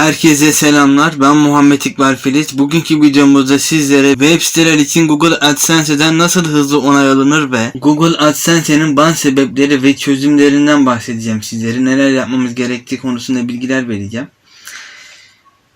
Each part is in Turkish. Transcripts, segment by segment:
Herkese selamlar. Ben Muhammed İkbal Filiz. Bugünkü videomuzda sizlere web siteler için Google AdSense'den nasıl hızlı onay alınır ve Google AdSense'nin ban sebepleri ve çözümlerinden bahsedeceğim sizlere. Neler yapmamız gerektiği konusunda bilgiler vereceğim.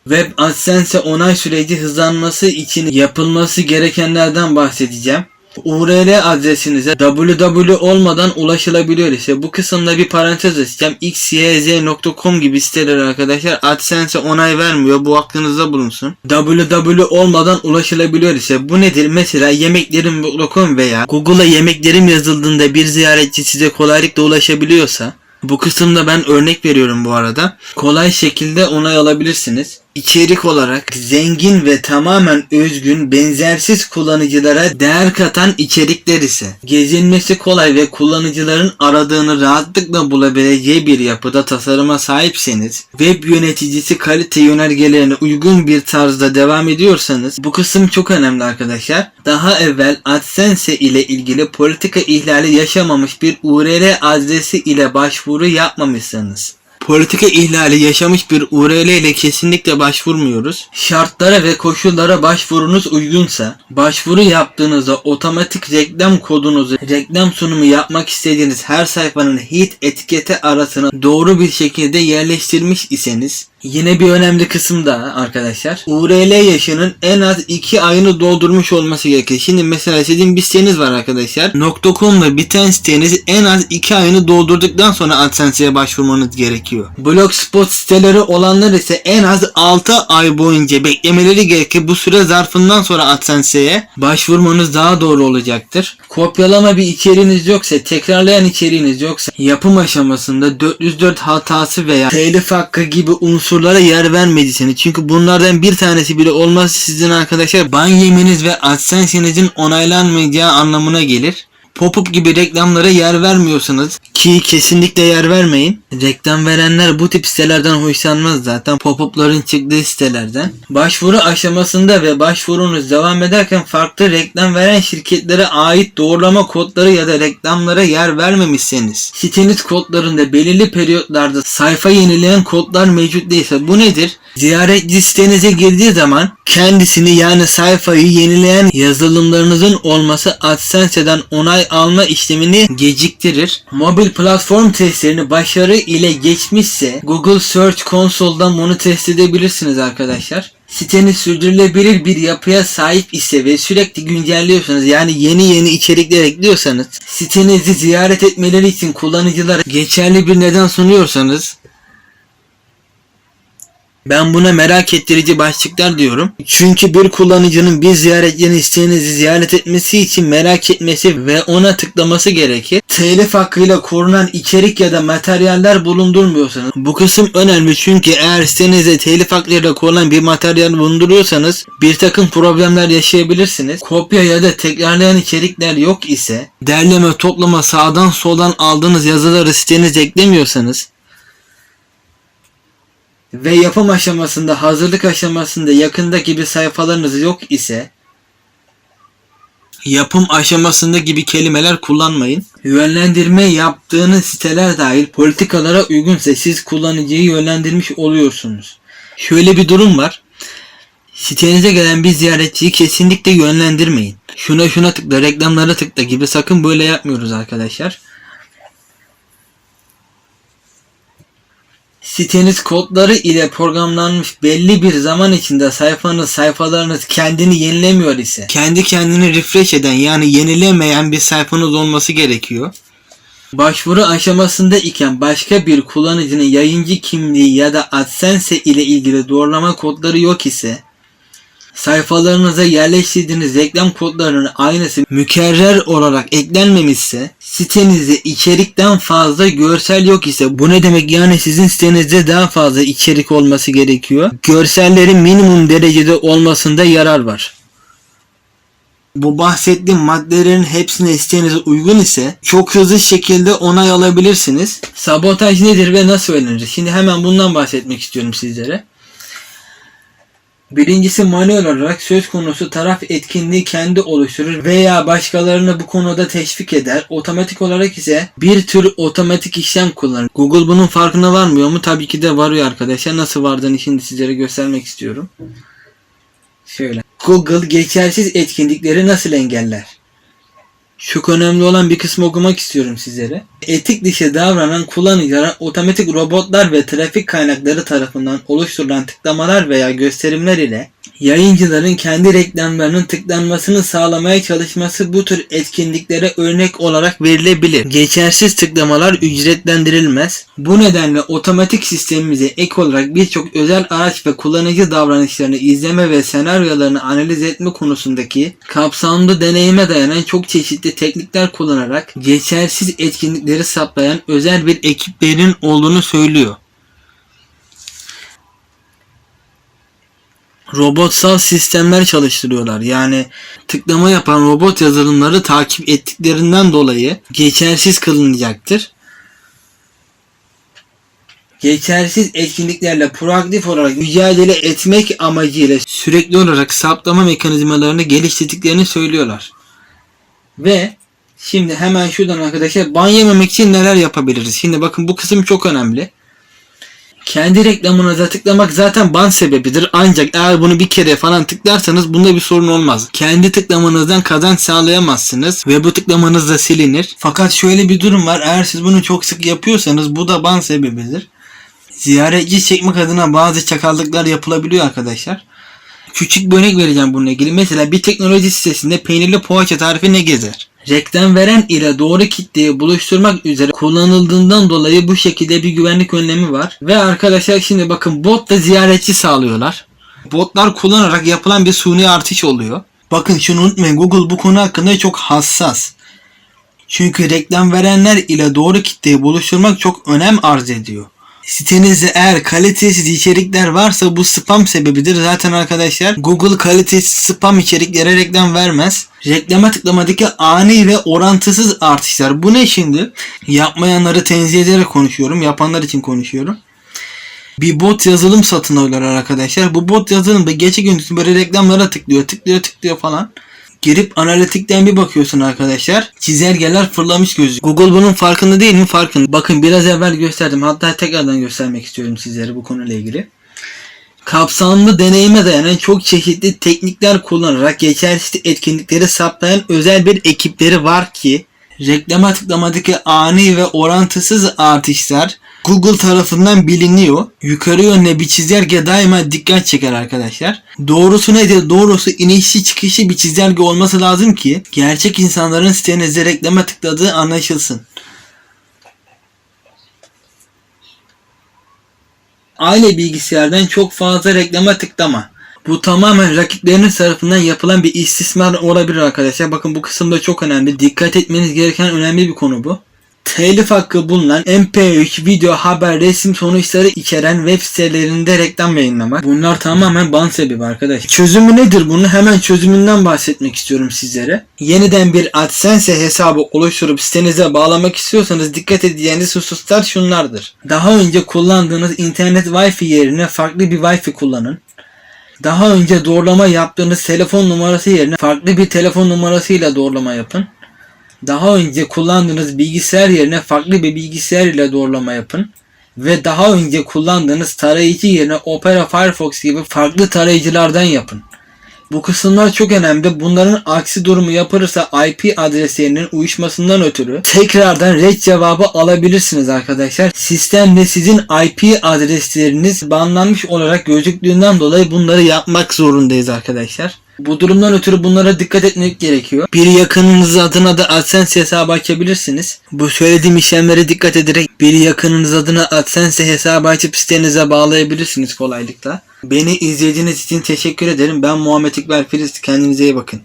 Web AdSense onay süreci hızlanması için yapılması gerekenlerden bahsedeceğim. URL adresinize www olmadan ulaşılabiliyor ise bu kısımda bir parantez açacağım. xyz.com gibi siteler arkadaşlar AdSense onay vermiyor. Bu aklınızda bulunsun. www olmadan ulaşılabiliyor ise bu nedir? Mesela yemeklerim.com veya Google'a yemeklerim yazıldığında bir ziyaretçi size kolaylıkla ulaşabiliyorsa bu kısımda ben örnek veriyorum bu arada. Kolay şekilde onay alabilirsiniz. İçerik olarak zengin ve tamamen özgün, benzersiz kullanıcılara değer katan içerikler ise gezilmesi kolay ve kullanıcıların aradığını rahatlıkla bulabileceği bir yapıda tasarıma sahipseniz, web yöneticisi kalite yönergelerine uygun bir tarzda devam ediyorsanız bu kısım çok önemli arkadaşlar. Daha evvel AdSense ile ilgili politika ihlali yaşamamış bir URL adresi ile başvuru yapmamışsanız politika ihlali yaşamış bir URL ile kesinlikle başvurmuyoruz. Şartlara ve koşullara başvurunuz uygunsa, başvuru yaptığınızda otomatik reklam kodunuzu, reklam sunumu yapmak istediğiniz her sayfanın hit etiketi arasına doğru bir şekilde yerleştirmiş iseniz, Yine bir önemli kısım daha arkadaşlar. URL yaşının en az 2 ayını doldurmuş olması gerekir. Şimdi mesela sizin bir siteniz var arkadaşlar. .com ve biten siteniz en az 2 ayını doldurduktan sonra AdSense'ye başvurmanız gerekiyor. Blogspot siteleri olanlar ise en az 6 ay boyunca beklemeleri gerekir. Bu süre zarfından sonra AdSense'ye başvurmanız daha doğru olacaktır. Kopyalama bir içeriğiniz yoksa, tekrarlayan içeriğiniz yoksa, yapım aşamasında 404 hatası veya telif hakkı gibi unsurlara yer vermediyseniz çünkü bunlardan bir tanesi bile olmazsa sizin arkadaşlar ban yemeniz ve AdSense'inizin onaylanmayacağı anlamına gelir. Pop-up gibi reklamlara yer vermiyorsanız ki kesinlikle yer vermeyin. Reklam verenler bu tip sitelerden hoşlanmaz zaten. Pop-up'ların çıktığı sitelerden. Başvuru aşamasında ve başvurunuz devam ederken farklı reklam veren şirketlere ait doğrulama kodları ya da reklamlara yer vermemişseniz siteniz kodlarında belirli periyotlarda sayfa yenileyen kodlar mevcut değilse bu nedir? Ziyaretçi sitenize girdiği zaman kendisini yani sayfayı yenileyen yazılımlarınızın olması AdSense'den onay alma işlemini geciktirir. Mobil platform testlerini başarı ile geçmişse Google Search Console'dan bunu test edebilirsiniz arkadaşlar. Siteniz sürdürülebilir bir yapıya sahip ise ve sürekli güncelliyorsanız yani yeni yeni içerikler ekliyorsanız sitenizi ziyaret etmeleri için kullanıcılara geçerli bir neden sunuyorsanız ben buna merak ettirici başlıklar diyorum. Çünkü bir kullanıcının bir ziyaretçinin sitenizi ziyaret etmesi için merak etmesi ve ona tıklaması gerekir. Telif hakkıyla korunan içerik ya da materyaller bulundurmuyorsanız bu kısım önemli çünkü eğer sitenizde telif hakkıyla korunan bir materyal bulunduruyorsanız bir takım problemler yaşayabilirsiniz. Kopya ya da tekrarlayan içerikler yok ise derleme toplama sağdan soldan aldığınız yazıları sitenize eklemiyorsanız ve yapım aşamasında, hazırlık aşamasında yakında gibi sayfalarınız yok ise yapım aşamasında gibi kelimeler kullanmayın. Yönlendirme yaptığınız siteler dahil politikalara uygunsa siz kullanıcıyı yönlendirmiş oluyorsunuz. Şöyle bir durum var. Sitenize gelen bir ziyaretçiyi kesinlikle yönlendirmeyin. Şuna şuna tıkla, reklamlara tıkla gibi sakın böyle yapmıyoruz arkadaşlar. Siteniz kodları ile programlanmış belli bir zaman içinde sayfanız sayfalarınız kendini yenilemiyor ise kendi kendini refresh eden yani yenilemeyen bir sayfanız olması gerekiyor. Başvuru aşamasında iken başka bir kullanıcının yayıncı kimliği ya da AdSense ile ilgili doğrulama kodları yok ise sayfalarınıza yerleştirdiğiniz reklam kodlarının aynısı mükerrer olarak eklenmemişse sitenizde içerikten fazla görsel yok ise bu ne demek yani sizin sitenizde daha fazla içerik olması gerekiyor. Görsellerin minimum derecede olmasında yarar var. Bu bahsettiğim maddelerin hepsine sitenize uygun ise çok hızlı şekilde onay alabilirsiniz. Sabotaj nedir ve nasıl öğrenir? Şimdi hemen bundan bahsetmek istiyorum sizlere. Birincisi manuel olarak söz konusu taraf etkinliği kendi oluşturur veya başkalarını bu konuda teşvik eder. Otomatik olarak ise bir tür otomatik işlem kullanır. Google bunun farkına varmıyor mu? Tabii ki de varıyor arkadaşlar. Nasıl vardığını şimdi sizlere göstermek istiyorum. Şöyle. Google geçersiz etkinlikleri nasıl engeller? Çok önemli olan bir kısmı okumak istiyorum sizlere. Etik dışı davranan kullanıcılara otomatik robotlar ve trafik kaynakları tarafından oluşturulan tıklamalar veya gösterimler ile yayıncıların kendi reklamlarının tıklanmasını sağlamaya çalışması bu tür etkinliklere örnek olarak verilebilir. Geçersiz tıklamalar ücretlendirilmez. Bu nedenle otomatik sistemimize ek olarak birçok özel araç ve kullanıcı davranışlarını izleme ve senaryolarını analiz etme konusundaki kapsamlı deneyime dayanan çok çeşitli teknikler kullanarak geçersiz etkinlikleri saplayan özel bir ekiplerin olduğunu söylüyor. Robotsal sistemler çalıştırıyorlar. Yani tıklama yapan robot yazılımları takip ettiklerinden dolayı geçersiz kılınacaktır. Geçersiz etkinliklerle proaktif olarak mücadele etmek amacıyla sürekli olarak saptama mekanizmalarını geliştirdiklerini söylüyorlar. Ve şimdi hemen şuradan arkadaşlar ban yememek için neler yapabiliriz? Şimdi bakın bu kısım çok önemli. Kendi reklamınıza tıklamak zaten ban sebebidir. Ancak eğer bunu bir kere falan tıklarsanız bunda bir sorun olmaz. Kendi tıklamanızdan kazanç sağlayamazsınız ve bu tıklamanız da silinir. Fakat şöyle bir durum var. Eğer siz bunu çok sık yapıyorsanız bu da ban sebebidir. Ziyaretçi çekmek adına bazı çakallıklar yapılabiliyor arkadaşlar. Küçük bir örnek vereceğim bununla ilgili. Mesela bir teknoloji sitesinde peynirli poğaça tarifi ne gezer? Reklam veren ile doğru kitleyi buluşturmak üzere kullanıldığından dolayı bu şekilde bir güvenlik önlemi var. Ve arkadaşlar şimdi bakın bot da ziyaretçi sağlıyorlar. Botlar kullanarak yapılan bir suni artış oluyor. Bakın şunu unutmayın Google bu konu hakkında çok hassas. Çünkü reklam verenler ile doğru kitleyi buluşturmak çok önem arz ediyor. Sitenizde eğer kalitesiz içerikler varsa bu spam sebebidir. Zaten arkadaşlar Google kalitesiz spam içeriklere reklam vermez. Reklama tıklamadaki ani ve orantısız artışlar. Bu ne şimdi? Yapmayanları tenzih ederek konuşuyorum. Yapanlar için konuşuyorum. Bir bot yazılım satın alıyorlar arkadaşlar. Bu bot yazılımda gece gündüz böyle reklamlara tıklıyor, tıklıyor, tıklıyor falan. Girip analitikten bir bakıyorsun arkadaşlar. Çizelgeler fırlamış gözü. Google bunun farkında değil mi? Farkında. Bakın biraz evvel gösterdim. Hatta tekrardan göstermek istiyorum sizlere bu konuyla ilgili. Kapsamlı deneyime dayanan çok çeşitli teknikler kullanarak geçersiz etkinlikleri saplayan özel bir ekipleri var ki reklama tıklamadaki ani ve orantısız artışlar Google tarafından biliniyor. Yukarı yönde bir çizelge daima dikkat çeker arkadaşlar. Doğrusu nedir? Doğrusu inişli çıkışlı bir çizelge olması lazım ki gerçek insanların sitenizde reklama tıkladığı anlaşılsın. Aile bilgisayardan çok fazla reklama tıklama. Bu tamamen rakipleriniz tarafından yapılan bir istismar olabilir arkadaşlar. Bakın bu kısımda çok önemli. Dikkat etmeniz gereken önemli bir konu bu telif hakkı bulunan MP3 video haber resim sonuçları içeren web sitelerinde reklam yayınlamak. Bunlar tamamen ban sebebi arkadaş. Çözümü nedir bunu? Hemen çözümünden bahsetmek istiyorum sizlere. Yeniden bir AdSense hesabı oluşturup sitenize bağlamak istiyorsanız dikkat edeceğiniz hususlar şunlardır. Daha önce kullandığınız internet wifi yerine farklı bir wifi kullanın. Daha önce doğrulama yaptığınız telefon numarası yerine farklı bir telefon numarasıyla doğrulama yapın. Daha önce kullandığınız bilgisayar yerine farklı bir bilgisayar ile doğrulama yapın. Ve daha önce kullandığınız tarayıcı yerine Opera Firefox gibi farklı tarayıcılardan yapın. Bu kısımlar çok önemli. Bunların aksi durumu yapılırsa IP adreslerinin uyuşmasından ötürü tekrardan red cevabı alabilirsiniz arkadaşlar. Sistemde sizin IP adresleriniz banlanmış olarak gözüktüğünden dolayı bunları yapmak zorundayız arkadaşlar. Bu durumdan ötürü bunlara dikkat etmek gerekiyor. Bir yakınınız adına da AdSense hesabı açabilirsiniz. Bu söylediğim işlemlere dikkat ederek bir yakınınız adına AdSense hesabı açıp sitenize bağlayabilirsiniz kolaylıkla. Beni izlediğiniz için teşekkür ederim. Ben Muhammed İkbal Filiz. Kendinize iyi bakın.